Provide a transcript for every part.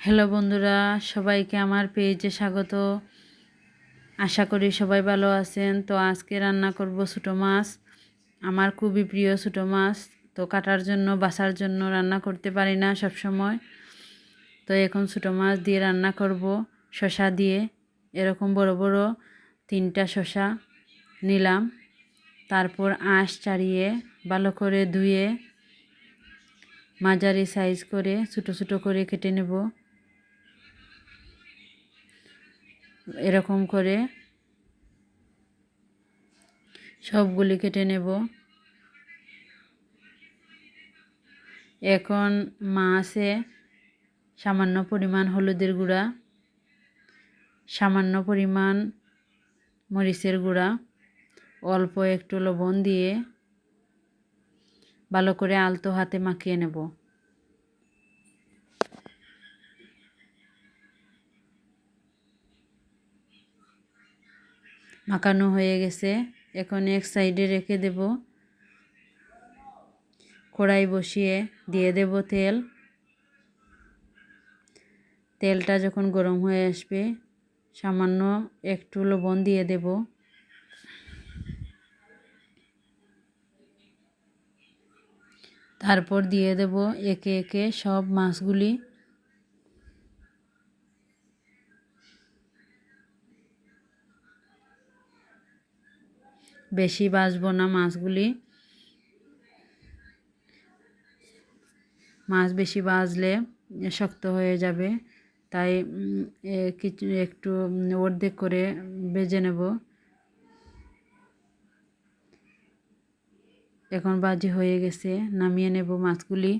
Hello বন্ধুরা, সবাইকে আমার পেজে স্বাগত। আশা করি সবাই ভালো আছেন। তো আজকে রান্না করব ছোটো মাছ। আমার খুবই প্রিয় ছোটো মাছ। তো কাটার জন্য, বাসার জন্য রান্না করতে পারি না সব সময় তো এখন ছোটো মাছ দিয়ে রান্না করব শশা দিয়ে। এরকম বড় বড় তিনটা শশা নিলাম। তারপর আঁশ ছাড়িয়ে ভালো করে ধুয়ে, মাঝারি সাইজ করে ছোটো ছোটো করে কেটে নেব। এরকম করে সবগুলি কেটে নেব। এখন মাছে সামান্য পরিমাণ হলুদের গুঁড়া, সামান্য পরিমাণ মরিচের গুঁড়া, অল্প একটু লবণ দিয়ে ভালো করে আলতো হাতে মাখিয়ে নেব। মাখানো হয়ে গেছে। এখন এক সাইডে রেখে দেব। কড়াই বসিয়ে দিয়ে দেব তেল। তেলটা যখন গরম হয়ে আসবে, সামান্য একটু লবণ দিয়ে দেব। তারপর দিয়ে দেব একে একে সব মাছগুলি। বেশি বাছবো না মাছগুলি। মাছ বেশি বাজলে শক্ত হয়ে যাবে, তাই কিছু, একটু অর্ধেক করে বেজে নেব। এখন বাজি হয়ে গেছে, নামিয়ে নেব মাছগুলি।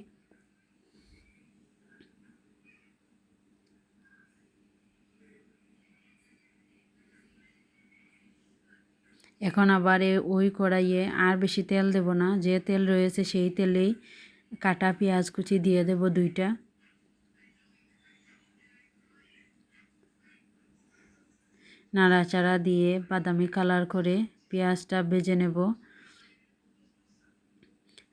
এখন আবার ওই কড়াইয়ে আর বেশি তেল দেব না। যে তেল রয়েছে সেই তেলেই কাটা পেঁয়াজ কুচি দিয়ে দেব দুইটা। নাড়াচাড়া দিয়ে বাদামি কালার করে পেঁয়াজটা ভেজে নেব।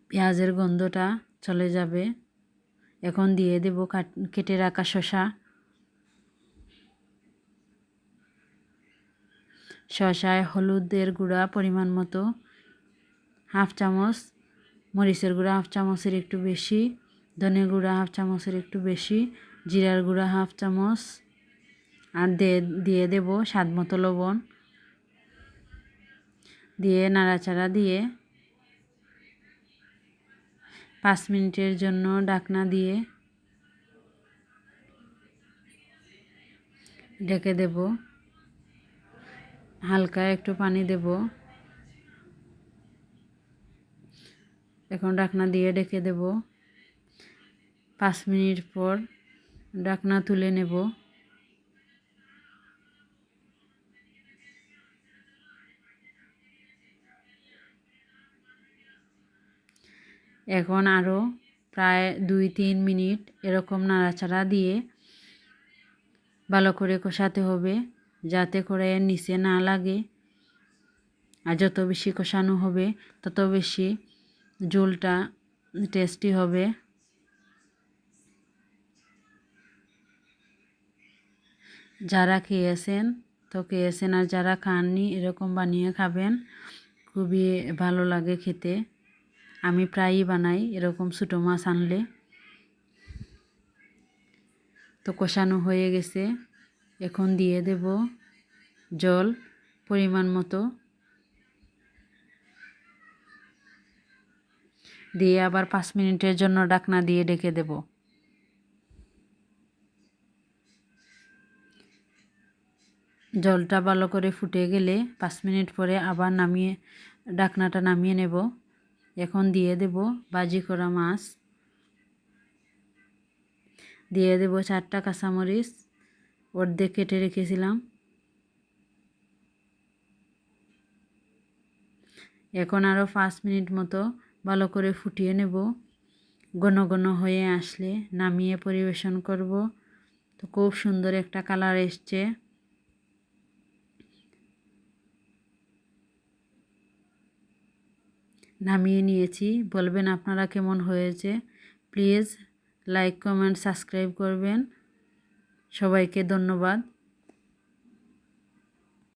পেঁয়াজের গন্ধটা চলে যাবে। এখন দিয়ে দেব কেটে রাখা শশা শশায় হলুদের গুঁড়া পরিমাণ মতো। হাফ চামচ। মরিচের গুঁড়া হাফ চামচের একটু বেশি। ধনে গুঁড়া হাফ চামচের একটু বেশি। জিরার গুঁড়া হাফ চামচ। আর দিয়ে দেব স্বাদ মতো লবণ। দিয়ে নাড়াচাড়া দিয়ে পাঁচ মিনিটের জন্য ডাকনা দিয়ে ঢেকে দেব। হালকা একটু পানি দেব। এখন ডাকনা দিয়ে ডেকে দেব। পাঁচ মিনিট পর ডাকনা তুলে নেব। এখন আরও প্রায় দুই তিন মিনিট এরকম নাড়াচাড়া দিয়ে ভালো করে কষাতে হবে। যাতে করে নিচে না লাগে। আর যত বেশি কষানো হবে, তত বেশি ঝোলটা টেস্টি হবে। যারা খেয়েছেন, তো খেয়েছেন আর যারা খাননি, এরকম বানিয়ে খাবেন। খুবই ভালো লাগে খেতে। আমি প্রায়ই বানাই এরকম ছোটো মাছ আনলে। তো কষানো হয়ে গেছে। এখন দিয়ে দেব জল পরিমাণ মতো। দিয়ে আবার পাঁচ মিনিটের জন্য ডাকনা দিয়ে ডেকে দেব। জলটা ভালো করে ফুটে গেলে পাঁচ মিনিট পরে আবার নামিয়ে ডাকনাটা নামিয়ে নেব। এখন দিয়ে দেব বাজি করা মাছ। দিয়ে দেব চারটা কাঁচামরিচ। অর্ধেক কেটে রেখেছিলাম। এখন আরও পাঁচ মিনিট মতো ভালো করে ফুটিয়ে নেব। ঘন ঘন হয়ে আসলে নামিয়ে পরিবেশন করব। তো খুব সুন্দর একটা কালার এসছে। নামিয়ে নিয়েছি। বলবেন আপনারা কেমন হয়েছে? প্লিজ লাইক, কমেন্ট, সাবস্ক্রাইব করবেন। সবাইকে ধন্যবাদ।